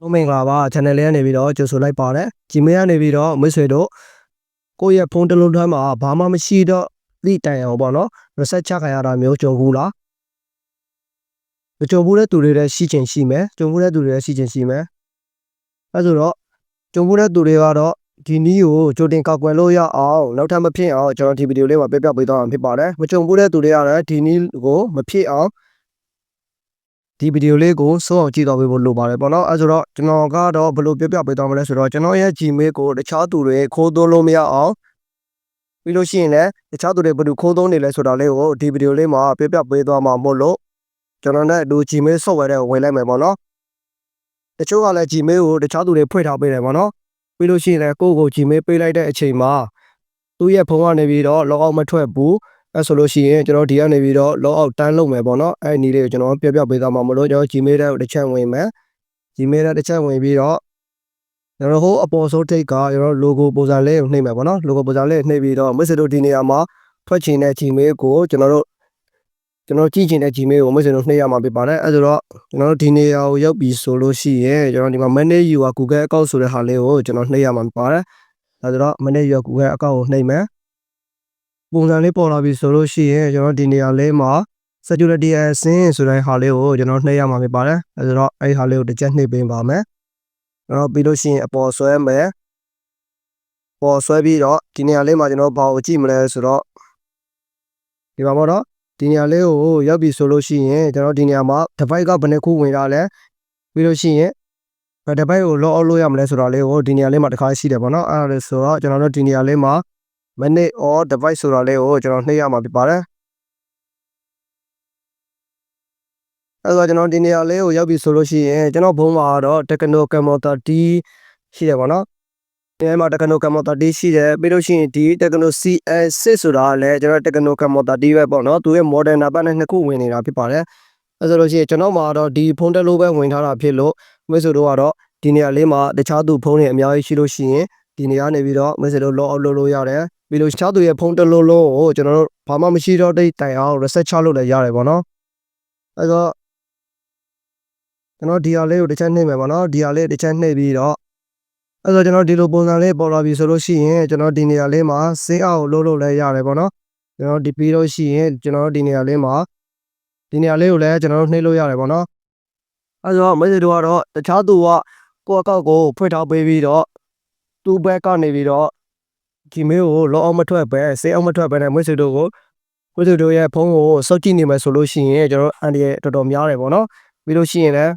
ဟုတ်မင်္ဂလာပါ channel လေးကနေပြီးတော့ကြိုဆိုလိုက်ပါတယ် Gmail ကနေပြီးတော့မိတ်ဆွေတို့ကိုယ့်ရဲ့ဖုန်းတစ်လုံးထဲမှာဘာမှမရှိတော့သည့်တိုင်အောင်ပေါ့နော် reset ချခံရတာမျိုးကြုံဘူးလားမကြုံဘူးတဲ့သူတွေလည်းရှိချင်ရှိမယ်ကြုံဘူးတဲ့သူတွေလည်းရှိချင်ရှိမယ်အဲဆိုတော့ကြုံဘူးတဲ့သူတွေကတော့ဒီနည်းကိုကြိုတင်ကောက်ွယ်လို့ရအောင်နောက်ထပ်မဖြစ်အောင်ကျွန်တော်ဒီဗီဒီယိုလေးမှာပြပြပေးသွားမှာဖြစ်ပါတယ်မကြုံဘူးတဲ့သူတွေကတော့ဒီနည်းကိုမဖြစ်အောင် ဒီဗီဒီယိုလေးကိုစိုးအောင်ကြည့်တော့ပေးဖို့လိုပါတယ်ပေါ့နော်အဲဆိုတော့ကျွန်တော်ကတော့ဘယ်လိုပြပြပေးသွားမလဲဆိုတော့ကျွန်တော်ရဲ့ Gmail ကိုတခြားသူတွေခိုးသွင်းလို့မရအောင်ပြီးလို့ရှိရင်လည်းတခြားသူတွေဘယ်လိုခိုးသွင်းနေလဲဆိုတာလေးကိုဒီဗီဒီယိုလေးမှာပြပြပေးသွားမှာမို့လို့ကျွန်တော်နဲ့အတူ Gmail software တဲ့ဝင်လိုက်မယ်ပေါ့နော်တချို့ကလည်း Gmail ကိုတခြားသူတွေဖွင့်ထားပေးတယ်ပေါ့နော်ပြီးလို့ရှိရင်လည်းကိုယ့်ကို Gmail ပေးလိုက်တဲ့အချိန်မှာသူ့ရဲ့ဖုန်းကနေပြီးတော့ log out မထွက်ဘူး အဲဆိုလို့ရှိရင်ကျွန်တော်ဒီကနေပြီးတော့ log out တန်းလုပ်မယ်ပေါ့နော်အဲနည်းလေးကိုကျွန်တော်ပြပြပေးသွားမှာမလို့ကျွန်တော် Gmail တဲ့တစ်ချက်ဝင်မယ် Gmail တဲ့တစ်ချက်ဝင်ပြီးတော့ကျွန်တော်ဟိုအပေါ်ဆုံးထိတ်ကကျွန်တော် logo ပုံစံလေးကိုနှိပ်မယ်ပေါ့နော် logo ပုံစံလေးနှိပ်ပြီးတော့ message တို့ဒီနေရာမှာထွက်ချင်တဲ့ Gmail ကိုကျွန်တော်တို့ကျွန်တော်ကြည့်ချင်တဲ့ Gmail ကို message တို့နှိပ်ရမှာဖြစ်ပါတယ်အဲဆိုတော့ကျွန်တော်တို့ဒီနေရာကိုရောက်ပြီဆိုလို့ရှိရင်ကျွန်တော်ဒီမှာ manage your Google account ဆိုတဲ့ဟာလေးကိုကျွန်တော်နှိပ်ရမှာဖြစ်ပါတယ်အဲဆိုတော့ manage your Google account ကိုနှိပ်မယ် ပုံစံလေးပေါ်လာပြီဆိုလို့ရှိရင်ကျွန်တော်ဒီနေရာလေးမှာ security asyn ဆိုတဲ့ဟာလေးကိုကျွန်တော်နှိပ်ရမှာဖြစ်ပါတယ်အဲဆိုတော့အဲ့ဒီဟာလေးကိုတစ်ချက်နှိပ်ပေးပါမယ်ကျွန်တော်ပြီးလို့ရှိရင်အပေါ်ဆွဲမယ်ပေါ်ဆွဲပြီးတော့ဒီနေရာလေးမှာကျွန်တော်ဘာကိုကြည့်မလဲဆိုတော့ဒီမှာပေါ့နော်ဒီနေရာလေးကိုရောက်ပြီဆိုလို့ရှိရင်ကျွန်တော်ဒီနေရာမှာ device ကဘယ်နှခုဝင်တာလဲပြီးလို့ရှိရင်ဘယ် device ကို log out လုပ်ရမလဲဆိုတာလေးကိုဒီနေရာလေးမှာတစ်ခါရှိတယ်ပေါ့နော်အဲ့ဒါလေးဆိုတော့ကျွန်တော်တို့ဒီနေရာလေးမှာ minute or device ဆိုတာလေးကိုကျွန်တော်နှိပ်ရမှာဖြစ်ပါတယ်အဲဆိုကျွန်တော်ဒီနေရာလေးကိုရောက်ပြီဆိုလို့ရှိရင်ကျွန်တော်ဘုံမှာတော့ Techno Camera 30ရှိတယ်ပေါ့နော်ဒီထဲမှာ Techno Camera 30ရှိတယ်ပြီးလို့ရှိရင်ဒီ Techno CS6 ဆိုတာကလည်းကျွန်တော် Techno Camera 30ပဲပေါ့နော်သူရဲ့ model နံပါတ်နဲ့နှစ်ခုဝင်နေတာဖြစ်ပါတယ်အဲဆိုလို့ရှိရင်ကျွန်တော်မှာတော့ဒီဖုန်းတစ်လုံးပဲဝင်ထားတာဖြစ်လို့မိတ်ဆွေတို့ကတော့ဒီနေရာလေးမှာတခြားသူဖုန်းတွေအများကြီးရှိလို့ရှိရင်ဒီနေရာနေပြီးတော့မိတ်ဆွေတို့ log out လုပ်လို့ရတယ် ပြီးလို့တခြားသူရဲ့ဖုန်းတစ်လုံးလုံးကိုကျွန်တော်တို့ဘာမှမရှိတော့တဲ့တိုင်အောင် reset ချလုပ်လည်းရတယ်ပေါ့နော်အဲဆိုကျွန်တော်ဒီဟာလေးကိုတစ်ချက်နှိပ်မယ်ပေါ့နော်ဒီဟာလေးတစ်ချက်နှိပ်ပြီးတော့အဲဆိုကျွန်တော်ဒီလိုပုံစံလေးပေါ်လာပြီဆိုလို့ရှိရင်ကျွန်တော်ဒီနေရာလေးမှာ save out လုပ်လို့လည်းရတယ်ပေါ့နော်ကျွန်တော်ဒီပြီးလို့ရှိရင်ကျွန်တော်ဒီနေရာလေးမှာဒီနေရာလေးကိုလည်းကျွန်တော်တို့နှိပ်လို့ရတယ်ပေါ့နော်အဲဆိုမိတ်ဆွေတို့ကတော့တခြားသူကကိုယ့်အကောက်ကိုဖွင့်ထားပေးပြီးတော့သူ့ဘက်ကနေပြီးတော့ Gmail ကို log out မထွက်ပဲ save out မထွက်ပဲနဲ့မိတ်ဆွေတို့ကိုမိတ်ဆွေတို့ရဲ့ဖုန်းကိုစောင့်ကြည့်နေမယ်ဆိုလို့ရှိရင်ကျွန်တော်အန်ဒီရဲ့တော်တော်များတယ်ပေါ့နော်ပြီးလို့ရှိရင်လည်း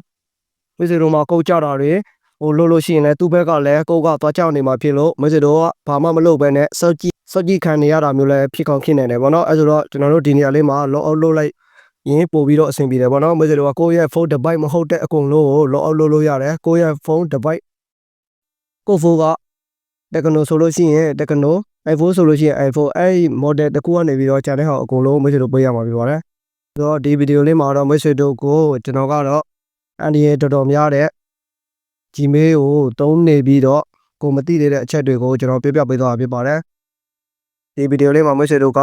မိတ်ဆွေတို့မှာကုတ်ကြတာတွေဟိုလို့လို့ရှိရင်လည်းသူ့ဘက်ကလည်းကုတ်ကသွားကြောက်နေမှာဖြစ်လို့မိတ်ဆွေတို့ကဘာမှမလုပ်ပဲနဲ့စောင့်ကြည့်စောင့်ကြည့်ခံနေရတာမျိုးလည်းဖြစ်ကောင်းဖြစ်နေတယ်ပေါ့နော်အဲဆိုတော့ကျွန်တော်တို့ဒီနေရာလေးမှာ log out လုပ်လိုက်ရင်ပို့ပြီးတော့အဆင်ပြေတယ်ပေါ့နော်မိတ်ဆွေတို့ကကိုယ့်ရဲ့ဖုန်း device မဟုတ်တဲ့အကုန်လုံးကို log out လုပ်လို့ရတယ်ကိုယ့်ရဲ့ဖုန်း device ကိုယ့်ဖုန်းက Techno ဆိုလို့ရှိရင် Techno iPhone ဆိုလို့ရှိရင် iPhone အဲ့ဒီ model တစ်ခုကနေပြီးတော့ကျန်တဲ့ဟာအကုန်လုံးမိတ်ဆွေတို့ပေးရမှာပြပါတယ်။ဆိုတော့ဒီဗီဒီယိုလေးမှာတော့မိတ်ဆွေတို့ကိုကျွန်တော်ကတော့အန်ဒီရဲ့တော်တော်များတဲ့ Gmail ကိုသုံးနေပြီးတော့ကိုမသိသေးတဲ့အချက်တွေကိုကျွန်တော်ပြပြပေးသွားတာဖြစ်ပါတယ်။ဒီဗီဒီယိုလေးမှာမိတ်ဆွေတို့က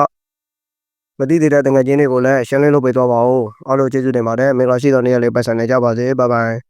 မသိသေးတဲ့တငယ်ချင်းတွေကိုလည်း share လုပ်ပေးသွားပါဦး။အားလုံးကျေးဇူးတင်ပါတယ်။မင်္ဂလာရှိသောနေ့ရက်လေးပိုင်ဆိုင်နေကြပါစေ။ Bye bye